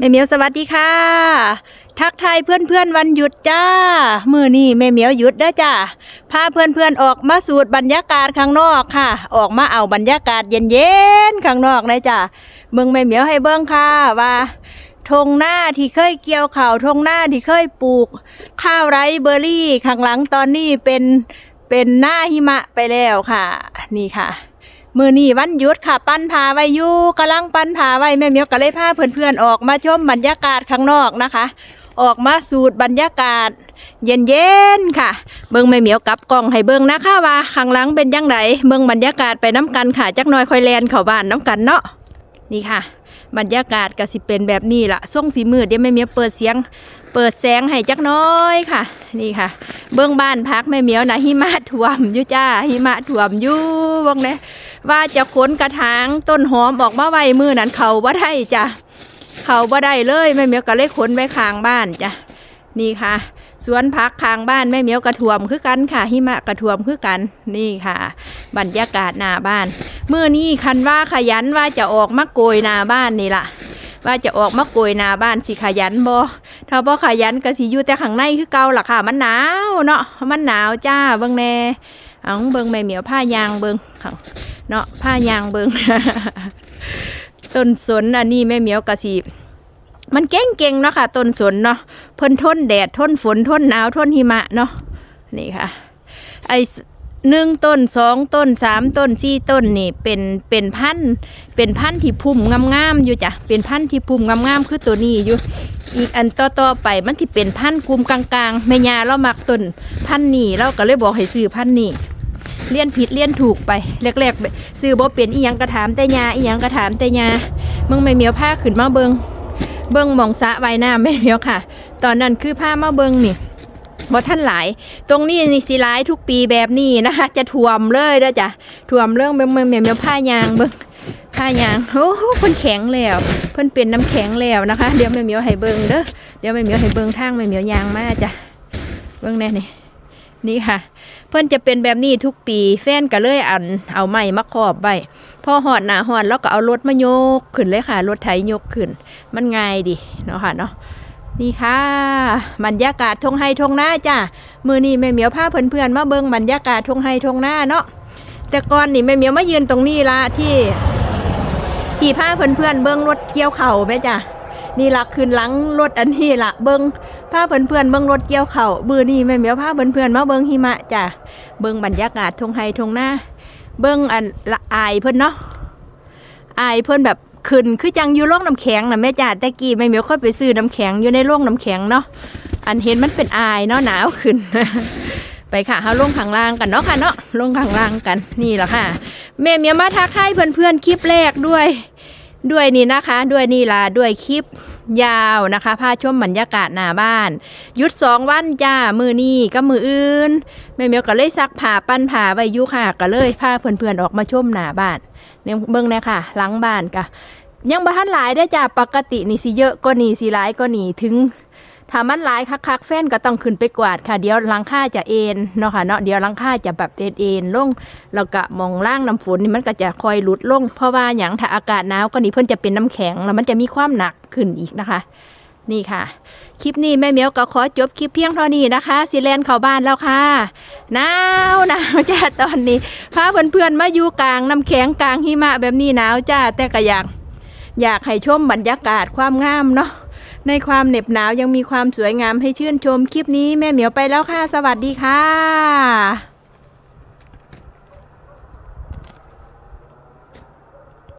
แม่เหมียวสวัสดีค่ะ ทักทายเพื่อนๆวันหยุดจ้า มือนี่แม่เหมียวหยุดเด้อจ้าพาเพื่อนๆออกมาสูดบรรยากาศข้างนอกค่ะ ออกมาเอาบรรยากาศเย็นๆข้างนอกเลยจ้าเมืองแม่เหมียวให้เบิ้งค่ะว่าทงหน้าที่เคยเกี่ยวข่าวทงหน้าที่เคยปลูก ข้าวไรเบอร์รี่ข้างหลังตอนนี้เป็นเป็นหน้าหิมะไปแล้วค่ะ นี่ค่ะ มือนี่วันหยุดค่ะ ปั้นผาไว้อยู่กำลังปั้นผาไว้แม่เมียวก็เลยพาเพื่อนๆออกมาชมบรรยากาศข้างนอกนะคะ ออกมาสูดบรรยากาศ เย็นๆค่ะ เบิ่งแม่เหมียวกับกล้องให้เบิ่งนะคะว่าข้างหลังเป็นยังไงเบิ่งบรรยากาศไปน้ำกันค่ะจักน่อยคอยแลนเข้าบ้านน้ำกันเนาะนี่ค่ะ บรรยากาศก็สิเป็นแบบนี้ละส่งสีมืดเดี๋ยวแม่เมียวเปิดเสียง เปิดแสงให้จักน้อยค่ะ นี่ค่ะ เบื้องบ้านพักแม่เมียวนะหิมะท่วมอยู่จ้าหิมะท่วมอยู่เบ้งนะ ว่าจะขนกระถางต้นหอมออกมาไว้มือนั้นเขาบ่ได้จ้ะเขาบ่ได้เลยแม่เมียวก็เลยขนไว้ข้างบ้านจ้ะนี่ค่ะ สวนพักข้างบ้านแม่เมียวกระท่วมคือกันค่ะหิมะกระท่วมคือกันนี่ค่ะ บรรยากาศหน้าบ้านเมื่อนี้คันว่าขยันว่าจะออกมาโกยหน้าบ้านนี่ล่ะ ว่าจะออกมาโกยหน้าบ้านสิขยันบ่ถ้าบ่ขยันก็สิอยู่แต่ข้างในคือเก่าล่ะค่ะ มันหนาวเนาะมันหนาวจ้าเบิ่งแน่ เอาเบิงแม่เหมียวผ้ายางเบิงเนาะผ้ายางเบิงต้นสนอันนี้แม่เหมียวก็สิมันเก่งๆเนาะค่ะต้นสนเนาะเพิ่นทนแดดทนฝนทนหนาวทนหิมะเนาะนี่ค่ะ ไอหนึ่งต้นสองต้นสามต้นสี่ต้นนี่เป็นเป็นพันเป็นพันที่พุ่มงามๆอยู่จ้ะเป็นพันที่พุ่มงามๆคือตัวนี้อยู่ อีกอันต่อๆไปมันที่เป็นพันกลุ่มกลางๆแม่ยาเรามักต้นพันนี้เราก็เลยบอกให้ซื้อพันนี้ เลี้ยนผิดเลี้ยนถูกไปแรกๆซื้อบ่เป็นอีหยังกระถามแต่ยาอีหยังกระถามแต่ยามึงไม่เมียวผ้าขึ้นมาเบิงเบิงมองสะไว้น้ำแม่เมียวค่ะ ตอนนั้นคือผ้ามาเบิงนี่บ่ท่านหลาย ตรงนี้นี่สิหลายทุกปีแบบนี้นะคะ จะท่วมเลยเด้อจ้ะท่วมเรื่องเบิ่งเบิ่งเบิ่งผ้ายางเบิ่งผ้ายางโอ้เพิ่นแข็งแล้ว เพิ่นเป็นน้ำแข็งแล้วนะคะ เดี๋ยวแม่เมียวให้เบิ่งเด้อเดี๋ยวแม่เมียวให้เบิ่งทางแม่เมียวยางมาจ้ะเบิ่งแน่นี่ นี่ค่ะ เพิ่อนจะเป็นแบบนี้ทุกปีแฟนก็เลยอันเอาไม้มาครอบไว้พอหอดหน้าหอดแล้วก็เอารถมายกขึ้นเลยค่ะ รถไถยกขึ้น มันง่ายดีเนาะค่ะเนาะนี่ค่ะบรรยากาศทงไฮทงหน้าจ้ะมือนี่แม่เหมียวพาเพื่อนๆมาเบิ่งบรรยากาศทงไฮทงหน้าเนาะแต่ก่อนนี่แม่เหมียวมายืนตรงนี้ละที่ ที่พาเพื่อนๆเบิ่งรถเกี่ยวเข่าแม่จ้ะ นี่ละคืนหลังรถอันนี้ละเบิ่งพาเพื่อนๆเบิ่งรถเกี่ยวเข่ามือนี่แม่เหมียวพาเพื่อนๆมาเบิ่งหิมะจ้ะเบิ่งบรรยากาศทงไฮทงหน้า เบิ่งอันละอายเพิ่อนเนาะอายเพิ่อนแบบขึ้นคือจังอยู่โรงน้ำแข็งนะแม่จ่าแต่กี้แม่เหมียวค่อยไปซื้อน้ำแข็งอยู่ในโรงน้ำแข็งเนาะอันเห็นมันเป็นอายเนาะหนาวขึ้น ไปค่ะเฮาลงข้างล่างกันเนาะค่ะเนาะลงข้างล่างกันนี่แหละค่ะ แม่เมียมาทักทายเพื่อนๆคลิปแรกด้วย ด้วยนี่นะคะด้วยนี่ล่ะด้วยคลิปยาวนะคะพาชมบรรยากาศหน้าบ้านหยุดสองวันจ้ามือนี่ก็มืออื่นแม่เมียวก็เลยซักผ้าปั้นผ้าใบยุค่ะก็เลยพาเพื่อนๆออกมาชมหน้าบ้านเนี่ยเบิ่งเนี่ยค่ะหลังบ้านกะยังบ่ทันหลายได้จ้าปกตินี่สิเยอะก็นี่สิหลายก็นี่ถึง ถ้ามันหลายคักๆแฟนก็ต้องขึ้นไปกวาดค่ะ เดี๋ยวลังค่าจะเอ็นเนาะค่ะเนาะเดี๋ยวลังค่าจะแบบเอ็นเอ็นลงแล้วก็มองล่างน้ำฝนนี่มันก็จะคอยหลุดลง เพราะว่าอย่างถ้าอากาศหนาวก็นี่เพิ่นจะเป็นน้ำแข็งแล้วมันจะมีความหนักขึ้นอีกนะคะ นี่ค่ะ คลิปนี้แม่เมียวก็ขอจบคลิปเพียงเท่านี้นะคะสิแลนเข้าบ้านแล้วค่ะหนาวหนาวจ้าตอนนี้พาเพื่อนๆมาอยู่กลางน้ำแข็งกลางหิมะแบบนี้หนาวจ้าแต่ก็อยากอยากให้ชมบรรยากาศความงามเนาะ ในความเหน็บหนาวยังมีความสวยงามให้ชื่นชมคลิปนี้แม่เหมียวไปแล้วค่ะ สวัสดีค่ะ